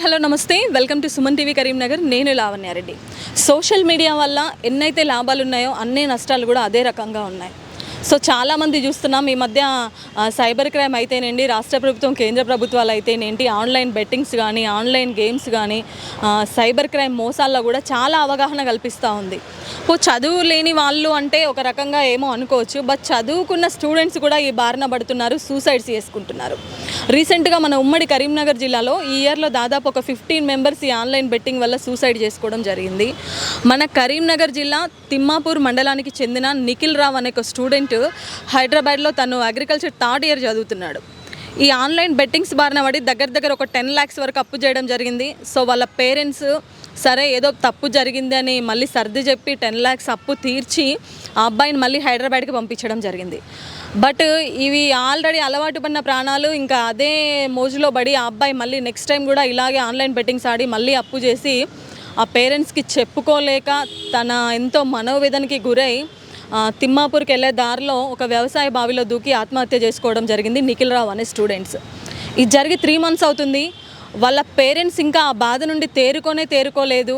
hi hello నమస్తే. Welcome to Suman TV Karimnagar. నేను Lavanya Reddy social media వల్ల ఎన్నైతే లాభాలు ఉన్నాయో అన్ని నష్టాలు కూడా అదే రకంగా ఉన్నాయి. సో చాలామంది చూస్తున్నాం. ఈ మధ్య సైబర్ క్రైమ్ అయితేనేంటి రాష్ట్ర ప్రభుత్వం కేంద్ర ప్రభుత్వాలు అయితేనేంటి ఆన్లైన్ బెట్టింగ్స్ కానీ ఆన్లైన్ గేమ్స్ కానీ సైబర్ క్రైమ్ మోసాల్లో కూడా చాలా అవగాహన కల్పిస్తూ ఉంది. ఓ చదువు లేని వాళ్ళు అంటే ఒక రకంగా ఏమో అనుకోవచ్చు. బట్ చదువుకున్న స్టూడెంట్స్ కూడా ఈ బారిన పడుతున్నారు సూసైడ్స్ చేసుకుంటున్నారు. రీసెంట్గా మన ఉమ్మడి కరీంనగర్ జిల్లాలో ఈ ఇయర్లో దాదాపు ఒక ఫిఫ్టీన్ మెంబర్స్ ఈ ఆన్లైన్ బెట్టింగ్ వల్ల సూసైడ్ చేసుకోవడం జరిగింది. మన కరీంనగర్ జిల్లా తిమ్మాపూర్ మండలానికి చెందిన నిఖిల్ రావ్ అనే ఒక స్టూడెంట్ హైదరాబాద్లో తను అగ్రికల్చర్ థర్డ్ ఇయర్ చదువుతున్నాడు. ఈ ఆన్లైన్ బెట్టింగ్స్ బారిన పడి దగ్గర దగ్గర ఒక టెన్ ల్యాక్స్ వరకు అప్పు చేయడం జరిగింది. సో వాళ్ళ పేరెంట్స్ సరే ఏదో తప్పు జరిగింది అని మళ్ళీ సర్ది చెప్పి టెన్ ల్యాక్స్ అప్పు తీర్చి ఆ అబ్బాయిని మళ్ళీ హైదరాబాద్కి పంపించడం జరిగింది. బట్ ఇవి ఆల్రెడీ అలవాటు పడిన ప్రాణాలు ఇంకా అదే మోజులో పడి ఆ అబ్బాయి మళ్ళీ నెక్స్ట్ టైం కూడా ఇలాగే ఆన్లైన్ బెట్టింగ్స్ ఆడి మళ్ళీ అప్పు చేసి ఆ పేరెంట్స్కి చెప్పుకోలేక తన ఎంతో మనోవేదనకి గురై తిమ్మాపూర్కి వెళ్ళే దారిలో ఒక వ్యవసాయ బావిలో దూకి ఆత్మహత్య చేసుకోవడం జరిగింది నిఖిల్ రావు అనే స్టూడెంట్స్. ఇది జరిగి త్రీ మంత్స్ అవుతుంది. వాళ్ళ పేరెంట్స్ ఇంకా ఆ బాధ నుండి తేరుకొనే తేరుకోలేదు.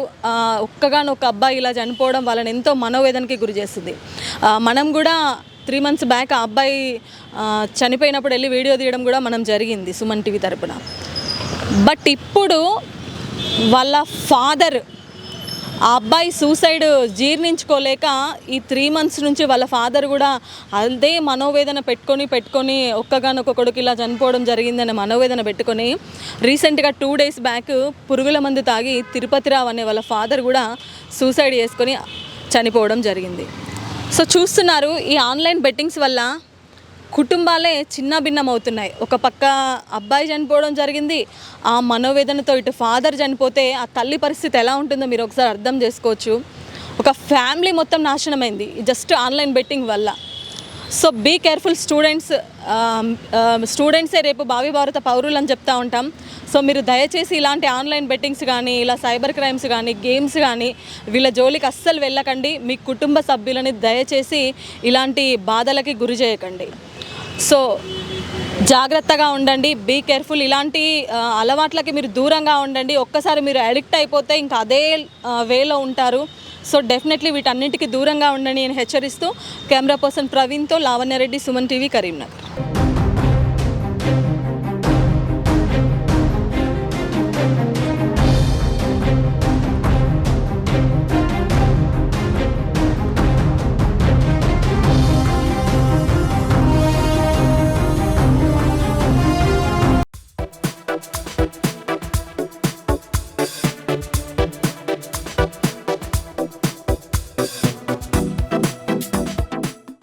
ఒక్కగానొక్క అబ్బాయి ఇలా చనిపోవడం వాళ్ళని ఎంతో మనోవేదనకి గురి చేస్తుంది. మనం కూడా త్రీ మంత్స్ బ్యాక్ ఆ అబ్బాయి చనిపోయినప్పుడు వెళ్ళి వీడియో తీయడం కూడా మనం జరిగింది సుమన్ టీవీ తరపున. బట్ ఇప్పుడు వాళ్ళ ఫాదర్ ఆ అబ్బాయి సూసైడ్ జీర్ణించుకోలేక ఈ త్రీ మంత్స్ నుంచి వాళ్ళ ఫాదర్ కూడా అదే మనోవేదన పెట్టుకొని పెట్టుకొని ఒక్కగానొక్క కొడుకు ఇలా చనిపోవడం జరిగిందనే మనోవేదన పెట్టుకొని రీసెంట్గా టూ డేస్ బ్యాక్ పురుగుల మందు తాగి తిరుపతిరావు అనే వాళ్ళ ఫాదర్ కూడా సూసైడ్ చేసుకొని చనిపోవడం జరిగింది. సో చూస్తున్నారు ఈ ఆన్లైన్ బెట్టింగ్స్ వల్ల కుటుంబాలే చిన్న భిన్నమవుతున్నాయి. ఒక పక్క అబ్బాయి చనిపోవడం జరిగింది ఆ మనోవేదనతో ఇటు ఫాదర్ చనిపోతే ఆ తల్లి పరిస్థితి ఎలా ఉంటుందో మీరు ఒకసారి అర్థం చేసుకోవచ్చు. ఒక ఫ్యామిలీ మొత్తం నాశనమైంది జస్ట్ ఆన్లైన్ బెట్టింగ్ వల్ల. సో బీ కేర్ఫుల్ స్టూడెంట్స్ స్టూడెంట్సే రేపు భావి భారత పౌరులు అని చెప్తా ఉంటాం. సో మీరు దయచేసి ఇలాంటి ఆన్లైన్ బెట్టింగ్స్ కానీ ఇలా సైబర్ క్రైమ్స్ కానీ గేమ్స్ కానీ వీళ్ళ జోలికి అస్సలు వెళ్ళకండి. మీ కుటుంబ సభ్యులని దయచేసి ఇలాంటి బాధలకి గురి చేయకండి. సో జాగ్రత్తగా ఉండండి బీ కేర్ఫుల్ ఇలాంటి అలవాట్లకి మీరు దూరంగా ఉండండి. ఒక్కసారి మీరు అడిక్ట్ అయిపోతే ఇంకా అదే వేలో ఉంటారు. సో డెఫినెట్లీ వీటన్నిటికీ దూరంగా ఉండండి నేను హెచ్చరిస్తూ కెమెరా పర్సన్ ప్రవీణ్తో లావణ్యారెడ్డి సుమన్ టీవీ కరీంనగర్.